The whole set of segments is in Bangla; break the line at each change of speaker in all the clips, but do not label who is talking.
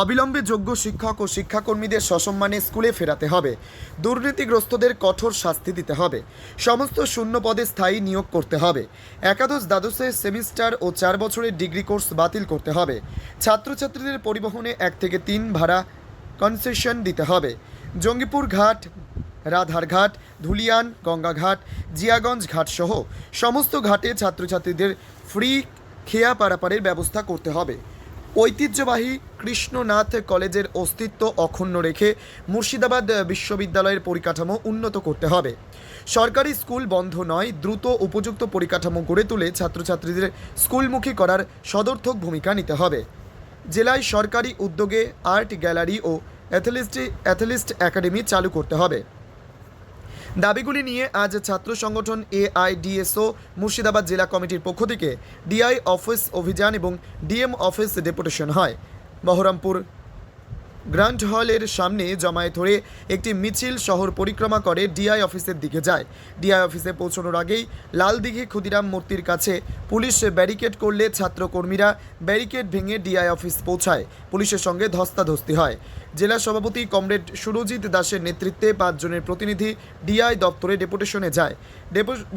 অবিলম্বে যোগ্য শিক্ষক ও শিক্ষাকর্মীদের সসম্মানে স্কুলে ফেরাতে হবে। দুর্নীতিগ্রস্তদের কঠোর শাস্তি দিতে হবে। সমস্ত শূন্য পদে স্থায়ী নিয়োগ করতে হবে। একাদশ দ্বাদশের সেমিস্টার ও চার বছরের ডিগ্রি কোর্স বাতিল করতে হবে। ছাত্রছাত্রীদের পরিবহনে এক থেকে তিন ভাড়া কনসেশন দিতে হবে। জঙ্গিপুর ঘাট রাধারঘাট ধুলিয়ান, গঙ্গাঘাট, জিয়াগঞ্জ ঘাট সহ সমস্ত ঘাটে ছাত্রছাত্রীদের ফ্রি খেয়া পারাপারের ব্যবস্থা করতে হবে। ঐতিহ্যবাহী কৃষ্ণনাথ কলেজের অস্তিত্ব অক্ষুণ্ণ রেখে মুর্শিদাবাদ বিশ্ববিদ্যালয়ের পরিকাঠামো উন্নত করতে হবে। সরকারি স্কুল বন্ধ নয়, দ্রুত উপযুক্ত পরিকাঠামো গড়ে তুলে ছাত্রছাত্রীদের স্কুলমুখী করার সদর্থক ভূমিকা নিতে হবে। জেলায় সরকারি উদ্যোগে আর্ট গ্যালারি ও অ্যাথলিস্ট অ্যাথলিস্ট একাডেমি চালু করতে হবে। দাবিগুলি নিয়ে আজ ছাত্র সংগঠন এআইডিএসও মুর্শিদাবাদ জেলা কমিটির পক্ষ থেকে ডিআই অফিস অভিযান এবং ডিএম অফিস ডেপুটেশন হয়। বহরমপুর গ্র্যান্ড হলের সামনে জমায়েত হয়ে একটি মিছিল শহর পরিক্রমা করে ডিআই অফিসের দিকে যায়। ডিআই অফিসে পৌঁছানোর আগেই লালদিঘি ক্ষুদিরাম মূর্তির কাছে পুলিশ ব্যারিকেড করলে ছাত্রকর্মীরা ব্যারিকেড ভেঙে ডিআই অফিস পৌঁছায়। পুলিশের সঙ্গে ধস্তাধস্তি হয়। জেলা সভাপতি কমরেড সুরজিৎ দাসের নেতৃত্বে পাঁচজনের প্রতিনিধি ডিআই দপ্তরে ডেপুটেশনে যায়।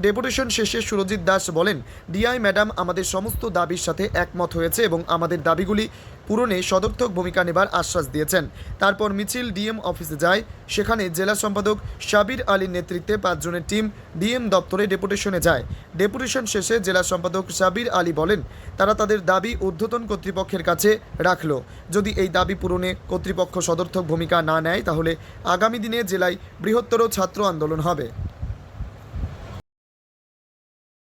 ডেপুটেশন শেষে সুরজিৎ দাস বলেন, ডিআই ম্যাডাম আমাদের সমস্ত দাবির সাথে একমত হয়েছে এবং আমাদের দাবিগুলি পূরণে সদর্থক ভূমিকা নেবার আশ্বাস দিয়েছেন। তারপর মিছিল ডিএম অফিসে যায়। সেখানে জেলা সম্পাদক সাবির আলীর নেতৃত্বে পাঁচজনের টিম ডিএম দপ্তরে ডেপুটেশনে যায়। ডেপুটেশন শেষে জেলা সম্পাদক সাবির আলী বলেন, তারা তাদের দাবি ঊর্ধ্বতন কর্তৃপক্ষের কাছে রাখল। যদি এই দাবি পূরণে কর্তৃপক্ষ সদর্থক ভূমিকা না নেয় তাহলে আগামী দিনে জেলায় বৃহত্তর ছাত্র আন্দোলন হবে।